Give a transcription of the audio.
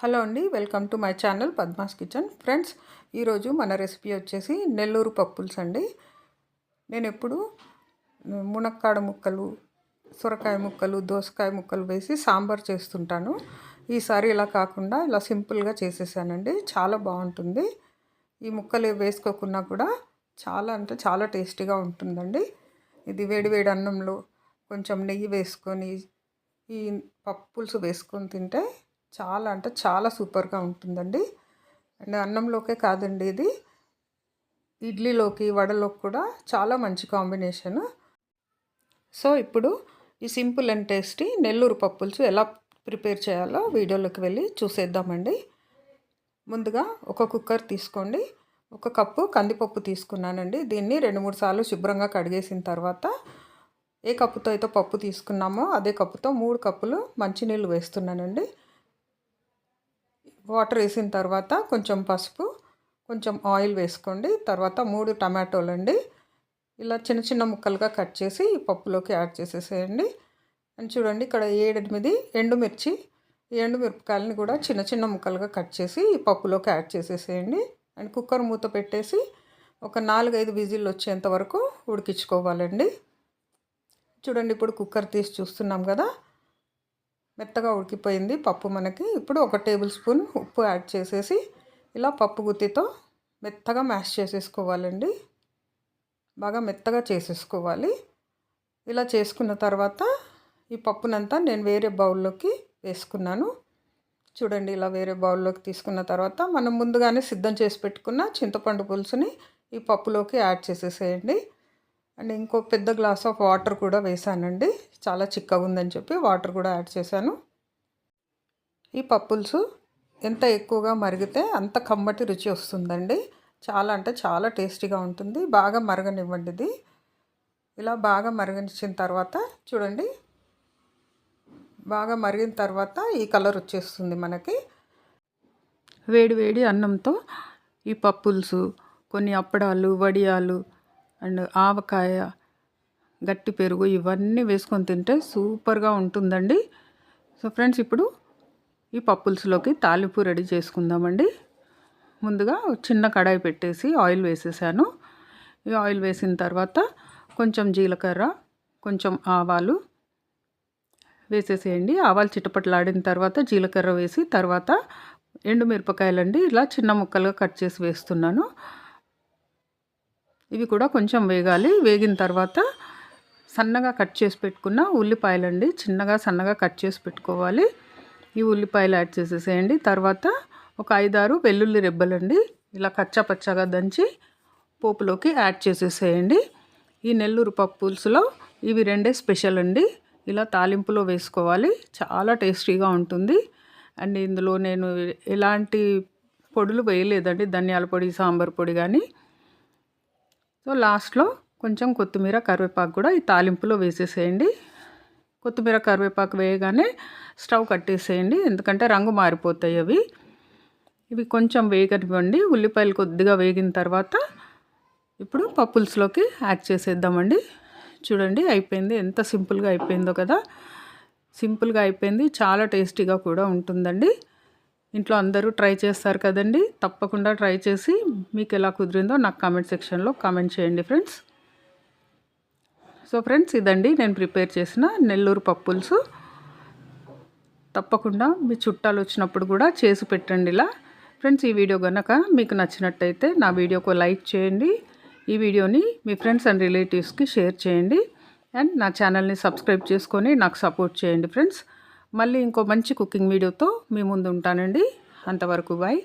Hello అండి welcome to my channel Padma's kitchen. Friends ఈరోజు మన రెసిపీ వచ్చేసి నెల్లూరు పప్పుల్స్ అండి. నేను ఎప్పుడు మునక్కాడ ముక్కలు సొరకాయ ముక్కలు దోసకాయ ముక్కలు వేసి సాంబార్ చేస్తుంటాను. ఈసారి ఇలా కాకుండా ఇలా సింపుల్గా చేసేసానండి. చాలా బాగుంటుంది. ఈ ముక్కలు వేసుకోకున్నా కూడా చాలా అంటే చాలా టేస్టీగా ఉంటుందండి. ఇది వేడివేడి అన్నంలో కొంచెం నెయ్యి వేసుకొని ఈ పప్పులుసు వేసుకొని తింటే చాలా అంటే చాలా సూపర్గా ఉంటుందండి. అండ్ అన్నంలోకే కాదండి ఇది. ఇడ్లీలోకి వడలోకి కూడా చాలా మంచి కాంబినేషన్. సో ఇప్పుడు ఈ సింపుల్ అండ్ టేస్టీ నెల్లూరు పప్పులుసు ఎలా ప్రిపేర్ చేయాలో వీడియోలోకి వెళ్ళి చూసేద్దామండి. ముందుగా ఒక కుక్కర్ తీసుకోండి. ఒక కప్పు కందిపప్పు తీసుకున్నానండి. దీన్ని రెండు మూడు సార్లు శుభ్రంగా కడిగేసిన తర్వాత ఏ కప్పుతో అయితే పప్పు తీసుకున్నామో అదే కప్పుతో మూడు కప్పులు మంచినీళ్ళు వేస్తున్నానండి. వాటర్ వేసిన తర్వాత కొంచెం పసుపు కొంచెం ఆయిల్ వేసుకోండి. తర్వాత మూడు టమాటోలు అండి. ఇలా చిన్న చిన్న ముక్కలుగా కట్ చేసి పప్పులోకి యాడ్ చేసేసేయండి. అని చూడండి ఇక్కడ ఏడెనిమిది ఎండుమిర్చి ఎండుమిరపకాయలని కూడా చిన్న చిన్న ముక్కలుగా కట్ చేసి ఈ పప్పులోకి యాడ్ చేసేసేయండి. అండ్ కుక్కర్ మూత పెట్టేసి ఒక నాలుగైదు విజిల్ వచ్చేంత వరకు ఉడికించుకోవాలండి. చూడండి ఇప్పుడు కుక్కర్ తీసి చూస్తున్నాం కదా. మెత్తగా ఉడికిపోయింది పప్పు మనకి. ఇప్పుడు ఒక టేబుల్ స్పూన్ ఉప్పు యాడ్ చేసేసి ఇలా పప్పు గుత్తితో మెత్తగా మ్యాష్ చేసేసుకోవాలండి. బాగా మెత్తగా చేసేసుకోవాలి. ఇలా చేసుకున్న తర్వాత ఈ పప్పునంతా నేను వేరే బౌల్లోకి వేసుకున్నాను. చూడండి ఇలా వేరే బౌల్లోకి తీసుకున్న తర్వాత మనం ముందుగానే సిద్ధం చేసి పెట్టుకున్న చింతపండు పులుసుని ఈ పప్పులోకి యాడ్ చేసేసేయండి. అండ్ ఇంకో పెద్ద గ్లాస్ ఆఫ్ వాటర్ కూడా వేసానండి. చాలా చిక్కగా ఉందని చెప్పి వాటర్ కూడా యాడ్ చేశాను. ఈ పప్పుల్స్ ఎంత ఎక్కువగా మరిగితే అంత కమ్మటి రుచి వస్తుందండి. చాలా అంటే చాలా టేస్టీగా ఉంటుంది. బాగా మరగనివ్వండి ఇది. ఇలా బాగా మరిగించిన తర్వాత చూడండి. బాగా మరిగిన తర్వాత ఈ కలర్ వచ్చేస్తుంది మనకి. వేడి వేడి అన్నంతో ఈ పప్పుల్సు కొన్ని అప్పడాలు వడియాలు అండ్ ఆవకాయ గట్టి పెరుగు ఇవన్నీ వేసుకొని తింటే సూపర్గా ఉంటుందండి. సో ఫ్రెండ్స్ ఇప్పుడు ఈ పప్పుల్స్లోకి తాలింపు రెడీ చేసుకుందామండి. ముందుగా చిన్న కడాయి పెట్టేసి ఆయిల్ వేసేసాను. ఈ ఆయిల్ వేసిన తర్వాత కొంచెం జీలకర్ర కొంచెం ఆవాలు వేసేసేయండి. ఆవాలు చిటపట్లాడిన తర్వాత జీలకర్ర వేసి తర్వాత ఎండుమిరపకాయలండి ఇలా చిన్న ముక్కలుగా కట్ చేసి వేస్తున్నాను. ఇవి కూడా కొంచెం వేగాలి. వేగిన తర్వాత సన్నగా కట్ చేసి పెట్టుకున్న ఉల్లిపాయలండి. చిన్నగా సన్నగా కట్ చేసి పెట్టుకోవాలి. ఈ ఉల్లిపాయలు యాడ్ చేసేసేయండి. తర్వాత ఒక ఐదారు వెల్లుల్లి రెబ్బలండి. ఇలా కచ్చా పచ్చగా దంచి పోపులోకి యాడ్ చేసేసేయండి. ఈ నెల్లూరు పప్పు పులుసులో ఇవి రెండే స్పెషల్ అండి. ఇలా తాలింపులో వేసుకోవాలి. చాలా టేస్టీగా ఉంటుంది. అండ్ ఇందులో నేను ఎలాంటి పొడులు వేయలేదండి. ధనియాల పొడి సాంబార్ పొడి కానీ సో లాస్ట్లో కొంచెం కొత్తిమీర కరివేపాకు కూడా ఈ తాలింపులో వేసేసేయండి. కొత్తిమీర కరివేపాకు వేయగానే స్టవ్ కట్టేసేయండి ఎందుకంటే రంగు మారిపోతాయి అవి. ఇవి కొంచెం వేగనివ్వండి. ఉల్లిపాయలు కొద్దిగా వేగిన తర్వాత ఇప్పుడు పప్పుల్స్లోకి యాడ్ చేసేద్దామండి. చూడండి అయిపోయింది. ఎంత సింపుల్గా అయిపోయిందో కదా. సింపుల్గా అయిపోయింది. చాలా టేస్టీగా కూడా ఉంటుందండి. ఇంట్లో అందరూ ట్రై చేస్తారు కదండి. తప్పకుండా ట్రై చేసి మీకు ఎలా కుదిరిందో నాకు కామెంట్ సెక్షన్లో కామెంట్ చేయండి ఫ్రెండ్స్. సో ఫ్రెండ్స్ ఇదండి నేను ప్రిపేర్ చేసిన నెల్లూరు పప్పుల్స్. తప్పకుండా మీ చుట్టాలు వచ్చినప్పుడు కూడా చేసి పెట్టండి ఇలా. ఫ్రెండ్స్ ఈ వీడియో కనుక మీకు నచ్చినట్టయితే నా వీడియోకు లైక్ చేయండి. ఈ వీడియోని మీ ఫ్రెండ్స్ అండ్ రిలేటివ్స్కి షేర్ చేయండి. అండ్ నా ఛానల్ని సబ్స్క్రైబ్ చేసుకొని నాకు సపోర్ట్ చేయండి ఫ్రెండ్స్. మళ్ళీ ఇంకో మంచి కుకింగ్ వీడియోతో మీ ముందు ఉంటానండి. అంతవరకు బాయ్